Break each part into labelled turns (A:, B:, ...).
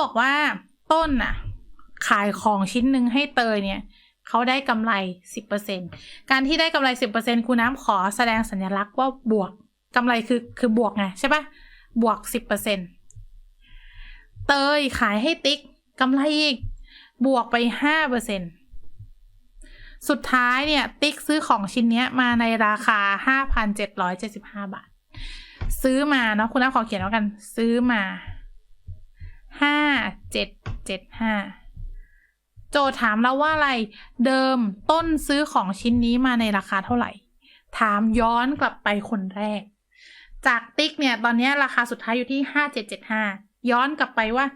A: บอกว่าต้นน่ะ ขายของชิ้นหนึ่งให้เตยเนี่ยเขาได้กำไร 10%การที่ได้กำไร 10%ครูน้ำขอแสดงสัญลักษณ์ว่าบวกกำไรคือคือบวกไงใช่ปะบวก 10%เตยขายให้ติ๊กกำไรอีก บวกไป 5%สุดท้ายเนี่ย ติ๊กซื้อของชิ้นเนี้ยมาในราคา 5,775 บาท ซื้อมาเนาะคุณน้ำขอเขียนแล้วกัน ซื้อมา ห้าเจ็ดเจ็ดห้าโจถามเราว่าอะไร เดิมต้นซื้อของชิ้นนี้มาในราคาเท่าไหร่ ถามย้อนกลับไปคนแรก จากติ๊กเนี่ย ตอนนี้ราคาสุดท้ายอยู่ที่ห้าเจ็ดเจ็ดห้าย้อนกลับไปว่า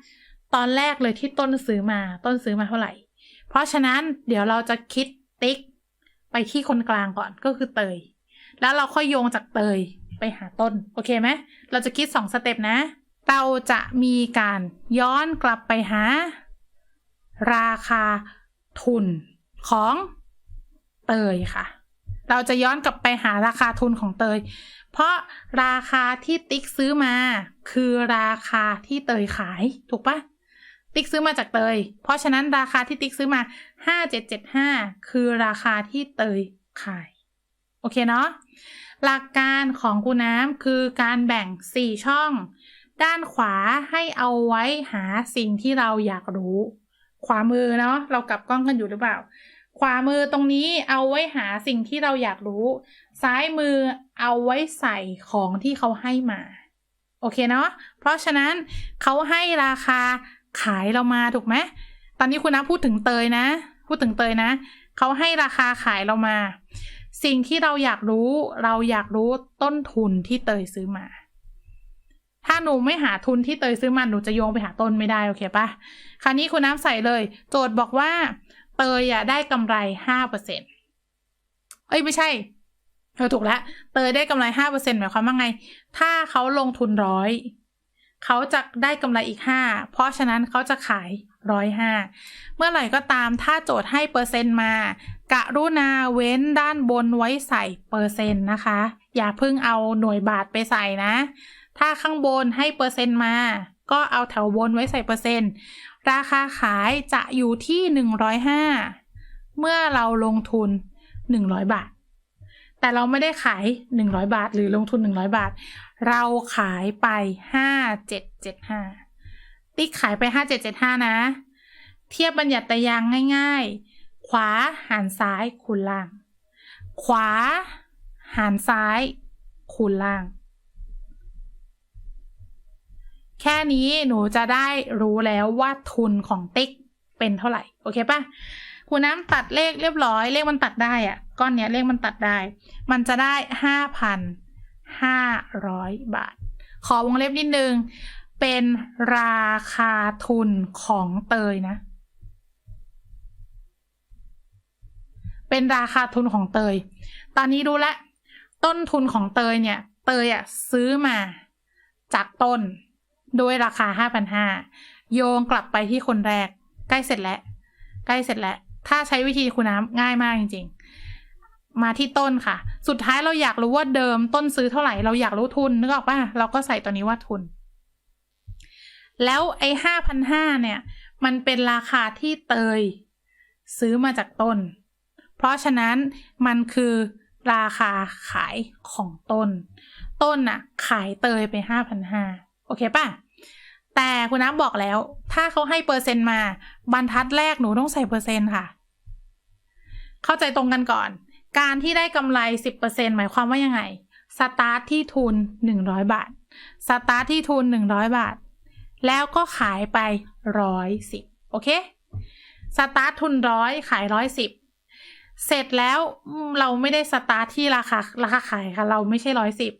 A: ตอนแรกเลยที่ต้นซื้อมา ต้นซื้อมาเท่าไหร่ เพราะฉะนั้นเดี๋ยวเราจะคิดติ๊กไปที่คนกลางก่อนก็คือเตย แล้วเราค่อยโยงจากเตยไปหาต้น โอเคไหม เราจะคิดสองสเต็ปนะ เราจะมีการย้อนกลับไปหา ราคาทุนของเตยค่ะ เราจะย้อนกลับไปหาราคาทุนของเตย เพราะราคาที่ติ๊กซื้อมา คือราคาที่เตยขายถูกปะติ๊กซื้อมาจากเตย เพราะฉะนั้นราคาที่ติ๊กซื้อมา 5775 คือราคาที่เตยขาย โอเคเนาะ หลักการของกูน้ำคือการแบ่ง 4 ช่อง ด้านขวาให้เอาไว้หาสิ่งที่เราอยากรู้ ขวามือเนาะเรากลับกล้องกันอยู่หรือเปล่า ขวามือตรงนี้เอาไว้หาสิ่งที่เราอยากรู้ ซ้ายมือเอาไว้ใส่ของที่เขาให้มา โอเคเนาะเพราะฉะนั้นเขาให้ราคาขายเรามาถูกไหมตอนนี้คุณนะพูดถึงเตยนะ พูดถึงเตยนะเขาให้ราคาขายเรามา สิ่งที่เราอยากรู้ เราอยากรู้ต้นทุนที่เตยซื้อมา ถ้าหนูไม่หาทุนที่เตยซื้อมาหนูจะโยงไปหาต้นไม่ได้โอเคปะคราวนี้คุณน้ำใส่เลย โจทย์บอกว่า เตยอะได้กำไรห้าเปอร์เซ็นเอ้ยไม่ใช่เออถูกแล้ว เตยได้กำไรห้าเปอร์เซ็นหมายความว่าไง ถ้าเขาลงทุนร้อยเขาจะได้กำไรอีกห้าเพราะฉะนั้นเขาจะขายร้อยห้าเมื่อไหร่ก็ตามถ้าโจทย์ให้เปอร์เซ็นต์มา กะรุณาเว้นด้านบนไว้ใส่เปอร์เซ็นต์นะคะ อย่าเพิ่งเอาหน่วยบาทไปใส่นะ ถ้าข้างบนให้เปอร์เซ็นต์มา ก็เอาแถวบนไว้ใส่เปอร์เซ็นต์ ราคาขายจะอยู่ที่หนึ่งร้อยห้าเมื่อเราลงทุนหนึ่งร้อยบาท แต่เราไม่ได้ขายหนึ่งร้อยบาท หรือลงทุนหนึ่งร้อยบาท เราขายไปห้าเจ็ดเจ็ดห้าติ๊กขายไปห้าเจ็ดเจ็ดห้านะ เทียบบัญญัติยางง่าย ๆ ขวาหารซ้ายคูณล่าง ขวาหารซ้ายคูณล่าง แค่นี้หนูจะได้รู้แล้วว่าทุนของติ๊กเป็นเท่าไหร่ โอเคปะครูน้ำตัดเลขเรียบร้อย เลขมันตัดได้อะก้อนเนี้ยเลขมันตัดได้ มันจะได้ห้าพันห้าร้อยบาท ขอวงเล็บนิดนึง เป็นราคาทุนของเตยนะ เป็นราคาทุนของเตย ตอนนี้รู้แล้วต้นทุนของเตยเนี่ย เตยอะซื้อมาจากต้น โดยราคาห้าพันห้าโยงกลับไปที่คนแรก ใกล้เสร็จแล้ว ใกล้เสร็จแล้ว ถ้าใช้วิธีคุณน้ำง่ายมากจริง ๆ มาที่ต้นค่ะ สุดท้ายเราอยากรู้ว่าเดิมต้นซื้อเท่าไหร่ เราอยากรู้ทุนนึกออกป่ะเราก็ใส่ตัวนี้ว่าทุน แล้วไอ้ห้าพันห้าเนี่ย มันเป็นราคาที่เตย ซื้อมาจากต้น เพราะฉะนั้นมันคือราคาขายของต้น ต้นน่ะ ขายเตยไปห้าพันห้า โอเคป่ะ แต่คุณน้ำบอกแล้ว ถ้าเขาให้เปอร์เซ็นต์มา บรรทัดแรกหนูต้องใส่เปอร์เซ็นต์ค่ะ เข้าใจตรงกันก่อน การที่ได้กำไรสิบเปอร์เซ็นหมายความว่ายังไง สตาร์ทที่ทุนหนึ่งร้อยบาท สตาร์ทที่ทุนหนึ่งร้อยบาท แล้วก็ขายไปร้อยสิบโอเค สตาร์ททุนร้อยขายร้อยสิบเสร็จแล้วเราไม่ได้สตาร์ทที่ราคาราคาขายค่ะ เราไม่ใช่ร้อยสิบ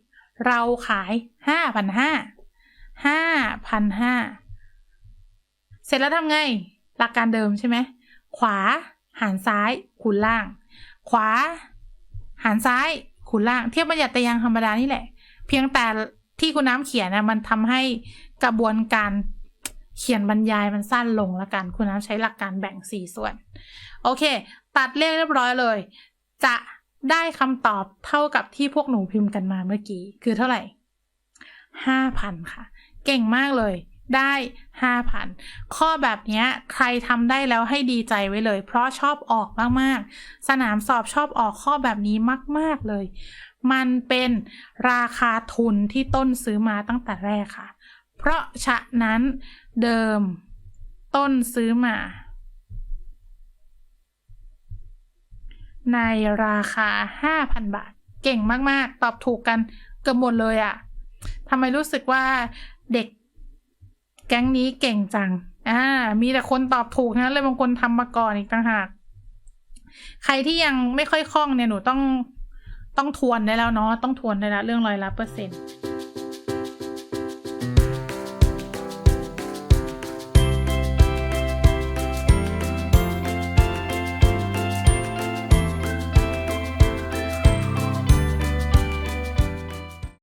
A: เราขายห้าพันห้า ห้าพันห้าเสร็จแล้วทำไง หลักการเดิมใช่ไหม ขวาหารซ้ายคูณล่าง ขวา หารซ้ายคูณล่าง เทียบบัญญัติยางธรรมดานี่แหละ เพียงแต่ที่คุณน้ำเขียนนะมันทำให้กระบวนการเขียนบรรยายมันสั้นลงละกัน คุณน้ำใช้หลักการแบ่งสี่ส่วน โอเค ตัดเลขเรียบร้อยเลย จะได้คำตอบเท่ากับที่พวกหนูพิมพ์กันมาเมื่อกี้ คือเท่าไหร่ ห้าพันค่ะ เก่งมากเลย ได้ห้าพันข้อแบบเนี้ยใครทำได้แล้วให้ดีใจไว้เลย เพราะชอบออกมากๆ สนามสอบชอบออกข้อแบบนี้มาก ๆ เลย มันเป็นราคาทุนที่ต้นซื้อมาตั้งแต่แรกค่ะ เพราะฉะนั้นเดิมต้นซื้อมา ในราคา 5,000 บาท เก่งมาก ๆ ตอบถูกกันเกือบหมดเลยอะ ทำไมรู้สึกว่าเด็กแก๊งนี้เก่งจัง อ่า มีแต่คนตอบถูกนะเลยบางคนทำมาก่อนอีกต่างหาก ใครที่ยังไม่ค่อยคล่องเนี่ยหนูต้องต้องทวนได้แล้วเนาะ ต้องทวนได้แล้วเรื่องร้อยละเปอร์เซ็นต์